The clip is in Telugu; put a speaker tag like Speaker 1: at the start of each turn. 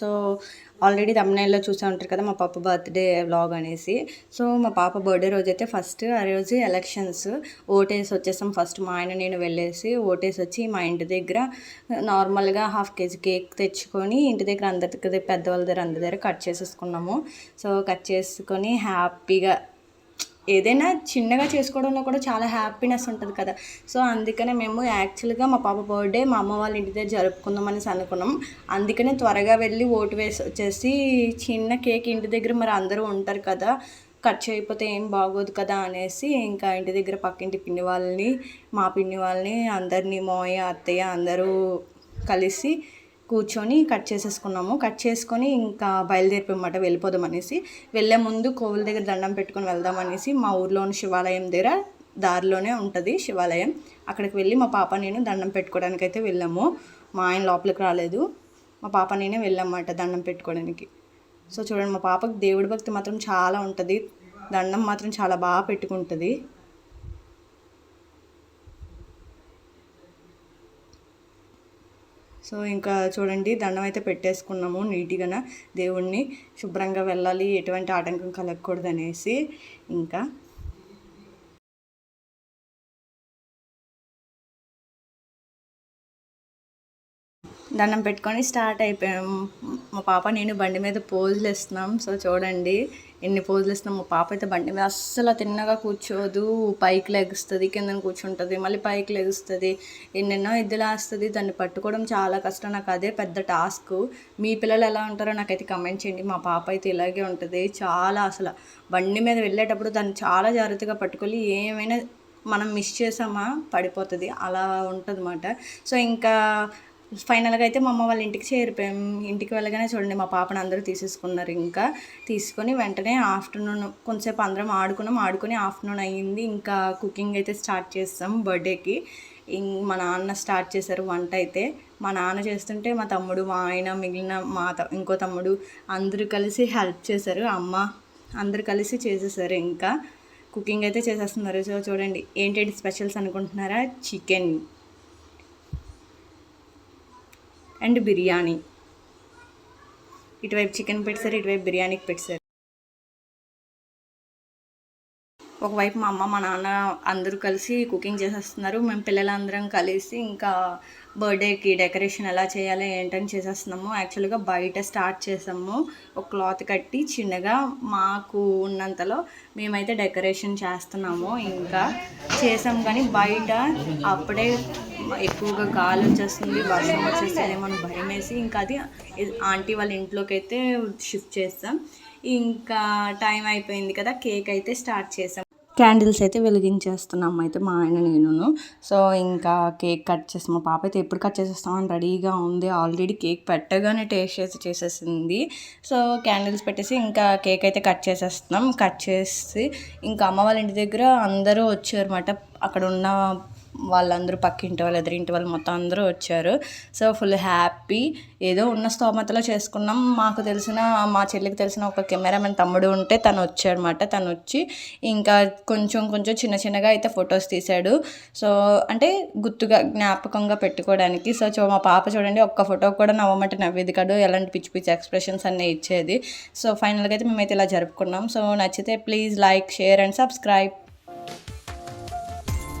Speaker 1: సో ఆల్రెడీ తమిళనాడులో చూసే ఉంటారు కదా మా పాప బర్త్డే వ్లాగ్ అనేసి. సో మా పాప బర్త్డే రోజు అయితే ఫస్ట్ ఆ రోజు ఎలక్షన్స్ ఓటేసి వచ్చేసాం ఫస్ట్ మా ఆయన నేను వెళ్ళేసి ఓటేసి వచ్చి మా ఇంటి దగ్గర నార్మల్గా హాఫ్ కేజీ కేక్ తెచ్చుకొని ఇంటి దగ్గర అందరికి పెద్దవాళ్ళ దగ్గర అందరి దగ్గర కట్ చేసేసుకున్నాము. సో కట్ చేసుకొని హ్యాపీగా ఏదైనా చిన్నగా చేసుకోవడంలో కూడా చాలా హ్యాపీనెస్ ఉంటుంది కదా. సో అందుకనే మేము యాక్చువల్గా మా పాప బర్త్డే మా అమ్మ వాళ్ళ ఇంటి దగ్గర జరుపుకుందాం అనేసి అనుకున్నాం. అందుకనే త్వరగా వెళ్ళి ఓటు వేసి వచ్చేసి చిన్న కేక్ ఇంటి దగ్గర మరి అందరూ ఉంటారు కదా ఖర్చు అయిపోతే ఏం బాగోదు కదా అనేసి ఇంకా ఇంటి దగ్గర పక్కింటి పిన్ని వాళ్ళని మా పిన్ని వాళ్ళని అందరినీ మోయ అత్తయ్య అందరూ కలిసి కూర్చొని కట్ చేసేసుకున్నాము. కట్ చేసుకొని ఇంకా బయలుదేరిపోమాట వెళ్ళిపోదాం అనేసి వెళ్ళే ముందు కోవిల దగ్గర దండం పెట్టుకొని వెళ్దాం అనేసి మా ఊర్లోని శివాలయం దగ్గర దారిలోనే ఉంటుంది శివాలయం. అక్కడికి వెళ్ళి మా పాప నేను దండం పెట్టుకోవడానికి అయితే వెళ్ళాము. మా ఆయన లోపలికి రాలేదు. మా పాప నేనే వెళ్ళామన్నమాట దండం పెట్టుకోవడానికి. సో చూడండి మా పాపకు దేవుడి భక్తి మాత్రం చాలా ఉంటుంది. దండం మాత్రం చాలా బాగా పెట్టుకుంటుంది. సో ఇంకా చూడండి దండం అయితే పెట్టేసుకున్నాము నీట్గా దేవుణ్ణి. శుభ్రంగా వెళ్ళాలి ఎటువంటి ఆటంకం కలగకూడదు అనేసి ఇంకా దండం పెట్టుకొని స్టార్ట్ అయిపోయాం. మా పాప నేను బండి మీద పోజులు ఇస్తున్నాం సో చూడండి ఎన్ని పోజులు ఇస్తున్నాం మా పాప అయితే బండి మీద అస్సలు తిన్నగా కూర్చోదు. పైకి లెగుస్తుంది కింద కూర్చుంటుంది మళ్ళీ పైకి లెగుస్తుంది. ఎన్నెన్నో ఇద్దరు వస్తుంది దాన్ని పట్టుకోవడం చాలా కష్టం. నాకు అదే పెద్ద టాస్క్. మీ పిల్లలు ఎలా ఉంటారో నాకైతే కమెంట్ చేయండి. మా పాప అయితే ఇలాగే ఉంటుంది. చాలా అసలు బండి మీద వెళ్ళేటప్పుడు దాన్ని చాలా జాగ్రత్తగా పట్టుకొని ఏమైనా మనం మిస్ చేసామా? పడిపోతుంది. అలా ఉంటుంది సో ఇంకా ఫైనల్గా అయితే మా అమ్మ వాళ్ళ ఇంటికి చేరిపోయాం. ఇంటికి వెళ్ళగానే చూడండి మా పాపను అందరూ తీసేసుకున్నారు. ఇంకా తీసుకొని వెంటనే ఆఫ్టర్నూన్ కొంతసేపు అందరం ఆడుకున్నాం. ఆడుకొని ఆఫ్టర్నూన్ అయ్యింది. ఇంకా కుకింగ్ అయితే స్టార్ట్ చేస్తాం బర్త్డేకి. మా నాన్న స్టార్ట్ చేశారు వంట అయితే. మా నాన్న చేస్తుంటే మా తమ్ముడు మా ఆయన మిగిలిన మా ఇంకో తమ్ముడు అందరూ కలిసి హెల్ప్ చేశారు. అమ్మ అందరూ కలిసి చేసేసారు. ఇంకా కుకింగ్ అయితే చేసేస్తున్నారు. సో చూడండి ఏంటంటే స్పెషల్స్ అనుకుంటున్నారా? చికెన్. అండ్ బిర్యానీ. ఇటువైపు చికెన్ పెట్టారు ఇటువైపు బిర్యానీకి పెట్టారు ఒకవైపు మా అమ్మ మా నాన్న అందరూ కలిసి కుకింగ్ చేసేస్తున్నారు. మేము పిల్లలందరం కలిసి ఇంకా బర్త్డేకి డెకరేషన్ ఎలా చేయాలి ఏంటని చేసేస్తున్నాము. యాక్చువల్గా బయట స్టార్ట్ చేసాము. ఒక క్లాత్ కట్టి చిన్నగా మాకు ఉన్నంతలో మేమైతే డెకరేషన్ చేస్తున్నాము. ఇంకా చేసాం కానీ బయట అప్పుడే ఎక్కువగా గాలి వచ్చేస్తుంది వర్షం వచ్చేస్తుందేమో అని భయం వేసి ఇంకా అది ఆంటీ వాళ్ళ ఇంట్లోకి అయితే షిఫ్ట్ చేస్తాం. ఇంకా టైం అయిపోయింది కదా కేక్ అయితే స్టార్ట్ చేసాం. క్యాండిల్స్ అయితే వెలిగించేస్తున్నాం అయితే మా ఆయన నేను సో ఇంకా కేక్ కట్ చేసి మా పాప అయితే ఎప్పుడు కట్ చేసేస్తామని రెడీగా ఉంది. ఆల్రెడీ కేక్ పెట్టగానే టేస్ట్ చేసి చేసేసింది. సో క్యాండిల్స్ పెట్టేసి ఇంకా కేక్ అయితే కట్ చేసేస్తున్నాం. కట్ చేసి ఇంకా అమ్మ వాళ్ళ ఇంటి దగ్గర అందరూ వచ్చారన్నమాట. అక్కడ ఉన్న వాళ్ళందరూ పక్కింటి వాళ్ళు ఎదురింటి వాళ్ళు మొత్తం అందరూ వచ్చారు. So full happy. ఏదో ఉన్న స్తోమతలో చేసుకున్నాం. మాకు తెలిసిన మా చెల్లికి తెలిసిన ఒక కెమెరామెన్ తమ్ముడు ఉంటే తను వచ్చాడనమాట తను వచ్చి ఇంకా కొంచెం కొంచెం చిన్న చిన్నగా అయితే ఫొటోస్ తీశాడు. సో అంటే గుర్తుగా జ్ఞాపకంగా పెట్టుకోవడానికి. సో చూ మా పాప చూడండి ఒక్క ఫోటో కూడా నవ్వమంటే నవ్వేది కాదు. ఎలాంటి పిచ్చి పిచ్చి ఎక్స్ప్రెషన్స్ అన్నీ ఇచ్చేది. సో ఫైనల్గా అయితే మేమైతే ఇలా జరుపుకున్నాం. సో నచ్చితే please like share and subscribe.